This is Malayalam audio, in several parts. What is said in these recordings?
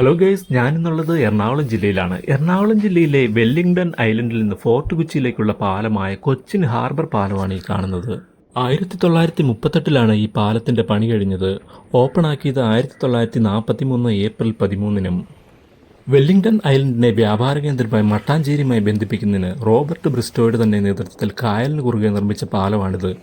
ഹലോ ഗൈസ് ഞാനിന്നുള്ളത് എറണാകുളം ജില്ലയിലാണ്. എറണാകുളം ജില്ലയിലെ വെല്ലിംഗ്ടൺ ഐലൻഡിൽ നിന്ന് ഫോർട്ട് കൊച്ചിയിലേക്കുള്ള പാലമായ കൊച്ചിൻ ഹാർബർ പാലമാണ് ഈ കാണുന്നത്. ആയിരത്തി തൊള്ളായിരത്തി മുപ്പത്തെട്ടിലാണ് ഈ പാലത്തിന്റെ പണി കഴിഞ്ഞത്. ഓപ്പൺ ആക്കിയത് ആയിരത്തി തൊള്ളായിരത്തി നാൽപ്പത്തി മൂന്ന് ഏപ്രിൽ പതിമൂന്നിനും. വെല്ലിംഗ്ടൺ ഐലൻഡിനെ വ്യാപാര കേന്ദ്രമായി മട്ടാഞ്ചേരിയുമായി ബന്ധിപ്പിക്കുന്നതിന് റോബർട്ട് ബ്രിസ്റ്റോയുടെ തന്നെ നേതൃത്വത്തിൽ കായലിന് കുറുകെ നിർമ്മിച്ച പാലമാണിത്.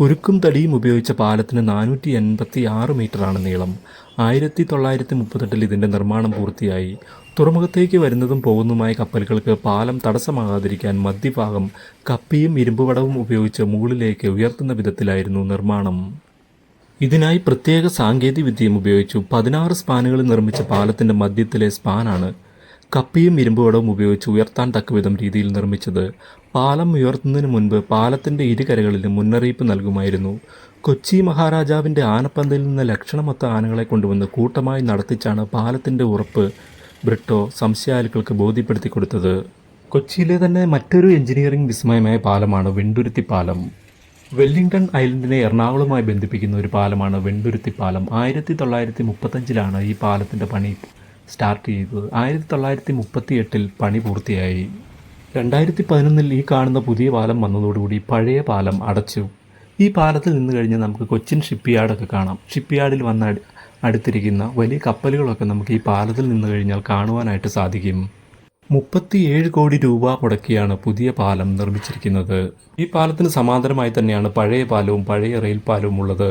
ഉരുക്കും തടിയും ഉപയോഗിച്ച പാലത്തിന് നാനൂറ്റി എൺപത്തി ആറ് മീറ്ററാണ് നീളം. ആയിരത്തി തൊള്ളായിരത്തി മുപ്പത്തെട്ടിൽ ഇതിന്റെ നിർമ്മാണം പൂർത്തിയായി. തുറമുഖത്തേക്ക് വരുന്നതും പോകുന്നതുമായ കപ്പലുകൾക്ക് പാലം തടസ്സമാകാതിരിക്കാൻ മധ്യഭാഗം കപ്പിയും ഇരുമ്പുവടവും ഉപയോഗിച്ച് മുകളിലേക്ക് ഉയർത്തുന്ന വിധത്തിലായിരുന്നു നിർമ്മാണം. ഇതിനായി പ്രത്യേക സാങ്കേതിക വിദ്യയും ഉപയോഗിച്ചു. പതിനാറ് സ്പാനുകളിൽ നിർമ്മിച്ച പാലത്തിന്റെ മധ്യത്തിലെ സ്പാനാണ് കപ്പിയും ഇരുമ്പുവടവും ഉപയോഗിച്ച് ഉയർത്താൻ തക്കവിധം രീതിയിൽ നിർമ്മിച്ചത് പാലം ഉയർത്തുന്നതിന് മുൻപ് പാലത്തിന്റെ ഇരുകരകളിലും മുന്നറിയിപ്പ് നൽകുമായിരുന്നു. കൊച്ചി മഹാരാജാവിന്റെ ആനപ്പന്തയിൽ നിന്ന് ലക്ഷണമൊത്ത ആനകളെ കൊണ്ടുവന്ന് കൂട്ടമായി നടത്തിച്ചാണ് പാലത്തിന്റെ ഉറപ്പ് ബ്രിട്ടോ സംശയാലുക്കൾക്ക് ബോധ്യപ്പെടുത്തി കൊടുത്തത്. കൊച്ചിയിലെ തന്നെ മറ്റൊരു എഞ്ചിനീയറിംഗ് വിസ്മയമായ പാലമാണ് വെണ്ടുരുത്തി പാലം. വെല്ലിംഗ്ടൺ ഐലൻഡിനെ എറണാകുളവുമായി ബന്ധിപ്പിക്കുന്ന ഒരു പാലമാണ് വെണ്ടുരുത്തി പാലം. ആയിരത്തി തൊള്ളായിരത്തി മുപ്പത്തഞ്ചിലാണ് ഈ പാലത്തിന്റെ പണി സ്റ്റാർട്ട് ചെയ്തത്. ആയിരത്തി തൊള്ളായിരത്തി മുപ്പത്തി എട്ടിൽ പണി പൂർത്തിയായി. രണ്ടായിരത്തി പതിനൊന്നിൽ ഈ കാണുന്ന പുതിയ പാലം വന്നതോടുകൂടി പഴയ പാലം അടച്ചു. ഈ പാലത്തിൽ നിന്ന് കഴിഞ്ഞാൽ നമുക്ക് കൊച്ചിൻ ഷിപ്പ് യാർഡൊക്കെ കാണാം. ഷിപ്പ് യാർഡിൽ വന്ന അടുത്തിരിക്കുന്ന വലിയ കപ്പലുകളൊക്കെ നമുക്ക് ഈ പാലത്തിൽ നിന്ന് കഴിഞ്ഞാൽ കാണുവാനായിട്ട് സാധിക്കും. മുപ്പത്തിയേഴ് കോടി രൂപ മുടക്കിയാണ് പുതിയ പാലം നിർമ്മിച്ചിരിക്കുന്നത്. ഈ പാലത്തിന് സമാന്തരമായി തന്നെയാണ് പഴയ പാലവും പഴയ റെയിൽ പാലവും ഉള്ളത്.